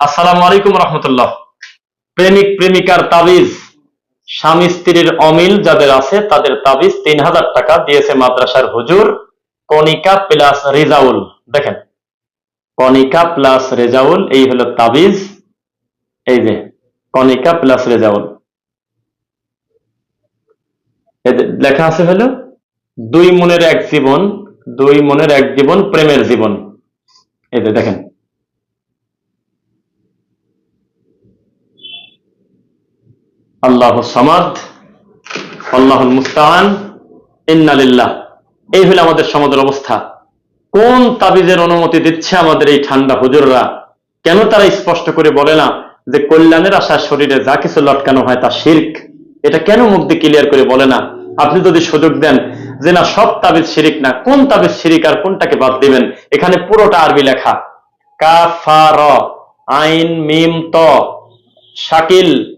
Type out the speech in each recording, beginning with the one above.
আসসালামু আলাইকুম রহমতুল্লাহ। প্রেমিক, প্রেমিকার তাবিজ। স্বামী, স্ত্রীর অমিল যাদের আছে, তাদের তাবিজ তিন হাজার টাকা দিয়েছে মাদ্রাসার হুজুর কনিকা প্লাস রেজাউল। দেখেন কনিকা প্লাস রেজাউল, এই হলো তাবিজ। এই যে কনিকা প্লাস রেজাউল। লেখা আছে হলো, দুই মনের এক জীবন, দুই মনের এক জীবন, প্রেমের জীবন। এই যে, দেখেন আল্লাহ সামাদ আল্লাহ মুস্তান ইন্নালিল্লাহ। এই হলো আমাদের অবস্থা। কোন তাবিজের অনুমতি দিচ্ছে আমাদের এই ঠান্ডা হুজুররা? কেন তারা স্পষ্ট করে বলে না যে কল্যাণের আশা শরীরে যা কিছু লটকানো হয় তা শির্ক? এটা কেন দিয়ে ক্লিয়ার করে বলে না? আপনি যদি সুযোগ দেন যে না, সব তাবিজ শিরিক না, কোন তাবিজ শিরিক আর কোনটাকে বাদ দিবেন? এখানে পুরোটা আরবি লেখা। কাফার, আইন, মিম, ত, শাকিল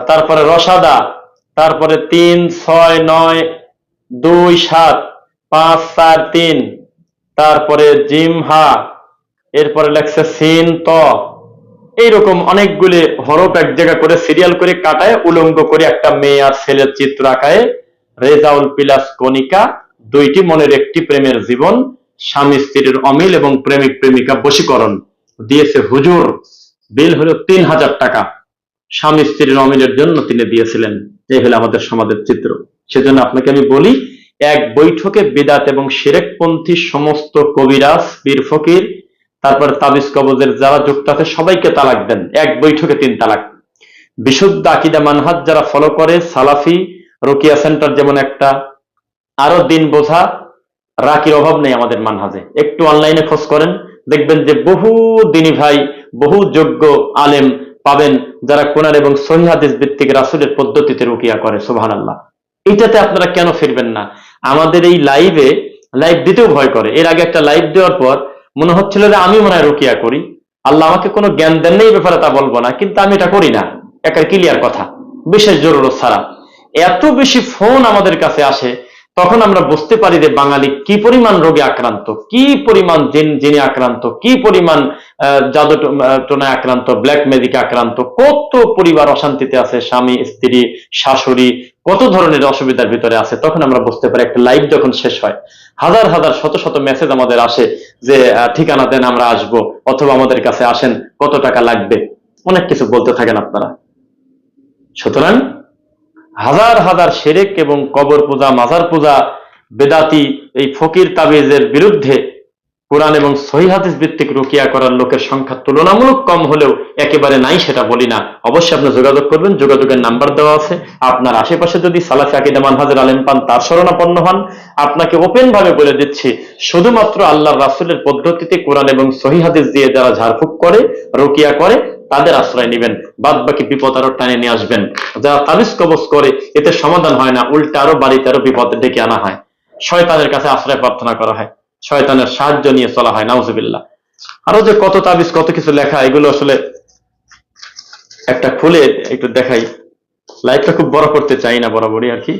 তারপরে রসাদা, তারপরে তিন, ছয়, নয়, দুই, সাত, পাঁচ, চার, তিন, তারপরে জিম হা এরপরে লেখছে সিন, ত। এইরকম অনেকগুলি হরফ এক জায়গা করে সিরিয়াল করে কাটায়, উলঙ্গ করে একটা মেয়ে আর ছেলের চিত্র আঁকায়। রেজাউল পিলাস কণিকা, দুইটি মনের একটি প্রেমের জীবন, স্বামী স্ত্রীর অমিল এবং প্রেমিক প্রেমিকা বশীকরণ। দিয়েছে হুজুর, বিল হলো তিন হাজার টাকা। স্বামী স্ত্রীর অমিলের জন্য তিনি দিয়েছিলেন। এই হলো আমাদের সমাজের চিত্র। সেজন্য আপনাকে আমি বলি, এক বৈঠকে বিদাত এবং শিরেকপন্থী সমস্ত কবিরাজ, বীর ফকির, তারপর তাবিজ কবজের যারা যুক্ত আছে, সবাইকে তালাক দেন। এক বৈঠকে তিন তালাক। বিশুদ্ধ আকিদা মানহাজ যারা ফলো করে, সালাফি, রোকিয়া সেন্টার যেমন একটা আরও দিন বোঝা, রাকির অভাব নেই আমাদের মানহাজে। একটু অনলাইনে খোঁজ করেন, দেখবেন যে বহু দিনী ভাই, বহু যোগ্য আলেম পাবেন যারা কোরআন এবং সহি হাদিস ভিত্তিক রাসুলের পদ্ধতিতে রুকিয়া করে সুবহান আল্লাহ এইটাতে আপনারা কেন ফিরবেন না? আমাদের এই লাইভে লাইভ দিতেও ভয় করে। এর আগে একটা লাইভ দেওয়ার পর মনে হচ্ছিল যে আমি মনে হয় রুকিয়া করি। আল্লাহ আমাকে কোনো জ্ঞান দেন নেই ব্যাপারে তা বলব না, কিন্তু আমি এটা করি না। একটা ক্লিয়ার কথা। বিশেষ জরুরত ছাড়া। এত বেশি ফোন আমাদের কাছে আসে তখন আমরা বুঝতে পারি যে বাঙালি কি পরিমাণ রোগে আক্রান্ত, কি পরিমাণ জিন আক্রান্ত, কি পরিমাণ জাদু টোনায় আক্রান্ত, ব্ল্যাক ম্যাজিক আক্রান্ত, কত পরিবার অশান্তিতে আছে, স্বামী, স্ত্রী, শাশুড়ি, কত ধরনের অসুবিধার ভিতরে আছে, তখন আমরা বুঝতে পারি একটা লাইভ যখন শেষ হয়। হাজার হাজার, শত শত মেসেজ আমাদের আসে যে ঠিকানা দেন, আমরা আসব, অথবা আমাদের কাছে আসেন, কত টাকা লাগবে। অনেক কিছু বলতে থাকেন আপনারা। সুতরাং হাজার হাজার সেরেক এবং কবর পূজা, মাজার পূজা, বেদাতি, এই ফকির তাবিজের বিরুদ্ধে কোরআন এবং সহি হাদিস ভিত্তিক রুকিয়া করার লোকের সংখ্যা তুলনামূলক কম হলেও একেবারে নাই সেটা বলি না। অবশ্যই আপনি যোগাযোগ করবেন, যোগাযোগের নাম্বার দেওয়া আছে। আপনার আশেপাশে যদি সালাফি আকিদা মানহাজের আলেম পান, তার শরণাপন্ন হন। আপনাকে ওপেন ভাবে বলে দিচ্ছি, শুধুমাত্র আল্লাহ রাসুলের পদ্ধতিতে কোরআন এবং সহি হাদিস দিয়ে যারা ঝাড়ফুঁক করে, রুকিয়া করে তাদের আশ্রয় নেবেন বাদ বাকি বিপদ আরও টানে নিয়ে আসবেন। যারা তাবিজ কবজ করে, এতে সমাধান হয় না, উল্টা আরও বাড়িতে আরও বিপদ ডেকে আনা হয়। শয়তানের কাছে আশ্রয় প্রার্থনা করা হয়। শয়তানের সাহায্য নিয়ে চলা হয়, নাউজুবিল্লাহ। আরও যে কত তাবিজ, কত কিছু লেখা, এগুলো আসলে একটা খুলে একটু দেখাই। লাইফটা খুব বড় করতে চাই না বরাবরই আর কি।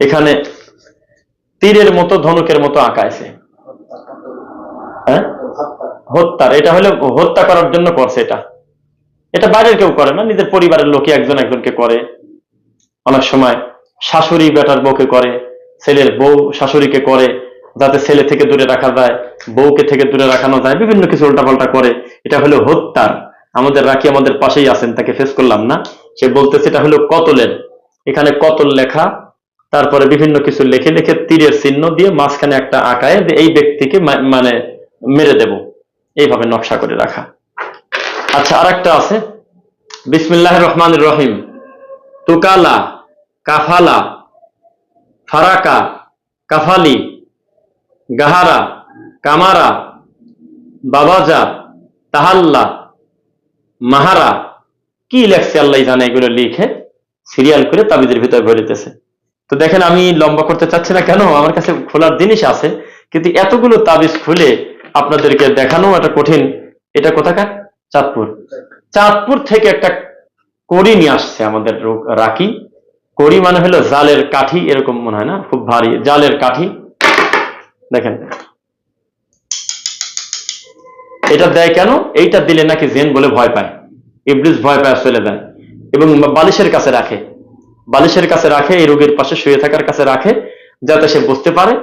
এখানে তীরের মতো, ধনুকের মতো আঁকা আছে। হ্যাঁ? হত্যার এটা হলো হত্যা করার জন্য করছে এটা। এটা বাইরের কেউ করে না, নিজের পরিবারের লোকে একজন একজনকে করে। অনেক সময় শাশুড়ি বেটার বউকে করে, ছেলের বউ শাশুড়িকে করে, যাতে ছেলে থেকে দূরে রাখা যায়, বউকে থেকে দূরে রাখানো যায়, বিভিন্ন কিছু উল্টাপাল্টা করে। এটা হলো হত্যার। আমাদের রাখি আমাদের পাশেই আছেন, তাকে ফেস করলাম না। সে বলতেছে, এটা হলো কতলের? এখানে কতল লেখা, তারপরে বিভিন্ন কিছু লিখে লেখে তীরের চিহ্ন দিয়ে মাঝখানে একটা আঁকায় এই ব্যক্তিকে মানে মেরে দেব। এইভাবে নকশা করে রাখা। আচ্ছা আর একটা আছে। বিসমিল্লাহ রহমান রহিম। তুকালা, কাফালা, ফারাকা, কাফালি, গাহারা, কামারা, বাবাজা, তাহাল্লা, মাহারা। কি লেখছে আল্লাহ জানে এগুলো লিখে? সিরিয়াল করে তাবিজের ভিতরে ভরিতেছে। তো দেখেন, আমি লম্বা করতে চাচ্ছি না কেন? আমার কাছে খোলার জিনিস আছে। কিন্তু এতগুলো তাবিজ খুলে আপনাদেরকে দেখানো একটা কঠিন, এটা কোথাকার? চাঁদপুর। চাঁদপুর থেকে একটা কড়ি নিয়ে আসছে আমাদের রো- রাকি কড়ি মানে হলো জালের কাঠি, এরকম মনে হয় না? খুব ভারী, জালের কাঠি। দেখেন। এটা দেয় কেন? এইটা দিলে নাকি জেন বলে ভয় পায়। ইবলিস ভয় পায়, চলে যায়। এবং বালিশের কাছে রাখে। বালিশের কাছে রাখে, এই রোগীর পাশে শুয়ে থাকার কাছে রাখে, যাতে সে বুঝতে পারে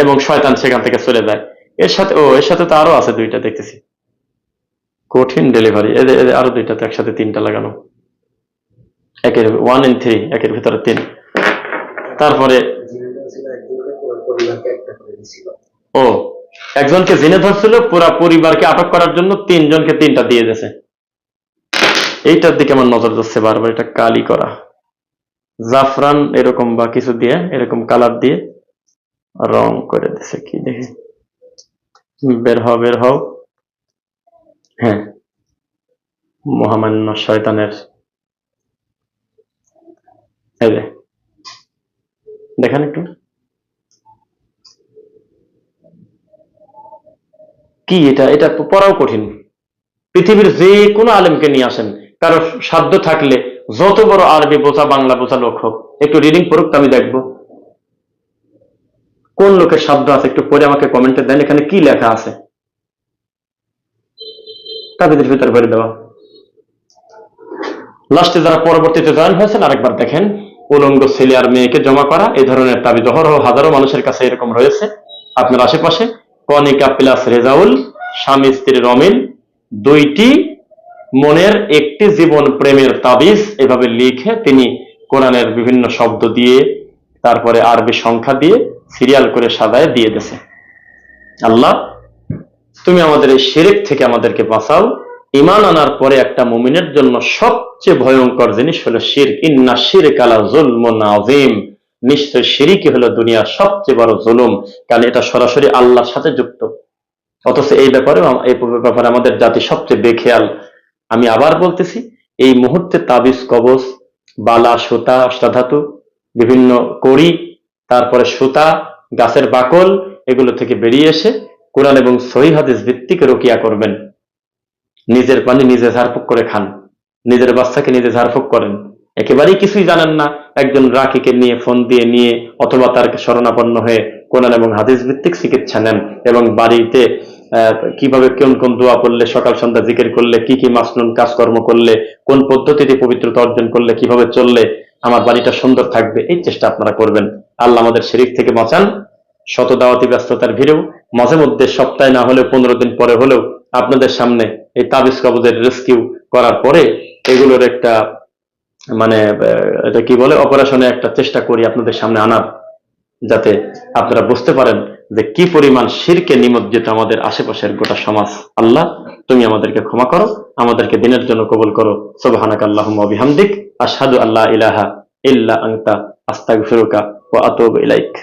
এবং শয়তান সেখান থেকে চলে যায়। এর সাথে, ও, এর সাথে তো আরও আছে দুইটা দেখতেছি। কঠিন ডেলিভারি এদের এদের আরও দুইটা তো একসাথে তিনটা লাগানো। একের ওয়ান ইন থ্রি একের ভিতরে তিন। তারপরে, ও, একজনকে জেনে ধরছিল, পুরা পরিবারকে আটক করার জন্য তিনজনকে তিনটা দিয়ে দিয়েছে। এইটার দিকে আমার নজর যাচ্ছে বারবার, এটা কালি করা। জাফরান এরকম বা কিছু দিয়ে, এরকম কালার দিয়ে, রং করে দিছে, কি দেখি। বের হও বের হও। হ্যাঁ। মহামান্য শয়তানের। দেখেন একটু। কি এটা? এটা পড়াও কঠিন। পৃথিবীর যে কোনো আলেমকে নিয়ে আসেন। কারও সাধ্য থাকলে যত বড় আরবি বোঝা, বাংলা বোঝা লোক হোক। একটু রিডিং তো আমি দেখব। কোন লোকের শব্দ আছে একটু পরে আমাকে কমেন্টে দেন, এখানে কি লেখা আছে? তাদের ভিতরে ভরে দেওয়া। লাস্টে যারা পরবর্তীতে জয়েন হয়েছেন, আরেকবার দেখেন, উলঙ্গ ছেলে আর মেয়েকে জমা করা এই ধরনের দাবি অহরহ হাজারো মানুষের কাছে এরকম রয়েছে। আপনার আশেপাশে কনিকা প্লাস রেজাউল, স্বামী স্ত্রী অমিল দুইটি মনের একটি জীবন প্রেমের তাবিজ, এভাবে লিখে তিনি কোরআনের বিভিন্ন শব্দ দিয়ে, তারপরে আরবি সংখ্যা দিয়ে সিরিয়াল করে সাজায় দিয়ে দিয়েছে আল্লাহ, তুমি আমাদের এই শিরিক থেকে আমাদেরকে বাঁচাও। ইমান আনার পরে একটা মুমিনের জন্য সবচেয়ে ভয়ঙ্কর জিনিস হলো শির ইন্না শির কালা জুলমুন আজিম নিশ্চয় শিরিকি হলো দুনিয়ার সবচেয়ে বড় জুলুম, কারণ এটা সরাসরি আল্লাহর সাথে যুক্ত। অথচ এই ব্যাপারে এই ব্যাপারে আমাদের জাতি সবচেয়ে বেখেয়াল। আমি আবার বলতেছি, এই মুহূর্তে তাবিজ কবচ বালা, সুতা অষ্টাধাতু বিভিন্ন কড়ি তারপরে সুতা, গাছের বাকল, এগুলো থেকে বেরিয়ে এসে কোরআন এবং সহি হাদিস ভিত্তিক রকিয়া করবেন। নিজের পানি নিজে ঝাড়ফুঁক করে খান। নিজের বাচ্চাকে নিজে ঝাড়ফুঁক করেন। একেবারেই কিছুই জানেন না। একজন রাকিকে নিয়ে, ফোন দিয়ে নিয়ে, অথবা তার শরণাপন্ন হয়ে কোরআন এবং হাদিস ভিত্তিক চিকিৎসা নেন এবং বাড়িতে কীভাবে কোন কোন দোয়া করলে, সকাল সন্ধ্যা জিকির করলে, কি কি মাসনুন কাজকর্ম করলে, কোন পদ্ধতিতে পবিত্রতা অর্জন করলে, কীভাবে চললে আমার বাড়িটা সুন্দর থাকবে, এই চেষ্টা আপনারা করবেন। আল্লাহ আমাদের শরীর থেকে বাঁচান। শত দাওয়াতি ব্যস্ততার ভিড়েও, মাঝে মধ্যে সপ্তাহে না হলেও, পনেরো দিন পরে হলেও আপনাদের সামনে এই তাবিজ কবজের রেস্কিউ করার পরে এগুলোর একটা মানে এটা কি বলে অপারেশনে একটা চেষ্টা করি আপনাদের সামনে আনার, যাতে আপনারা বুঝতে পারেন যে কি পরিমাণ শিরকে নিমজ্জিত আমাদের আশেপাশের গোটা সমাজ। আল্লাহ তুমি আমাদেরকে ক্ষমা করো, আমাদেরকে দিনের জন্য কবুল করো। সোবাহানাক আল্লাহুম্মা ওয়া আল্লাহ ইলাহা ইল্লা আনতা, আস্তাগফিরুকা ও আতব ইলাইক।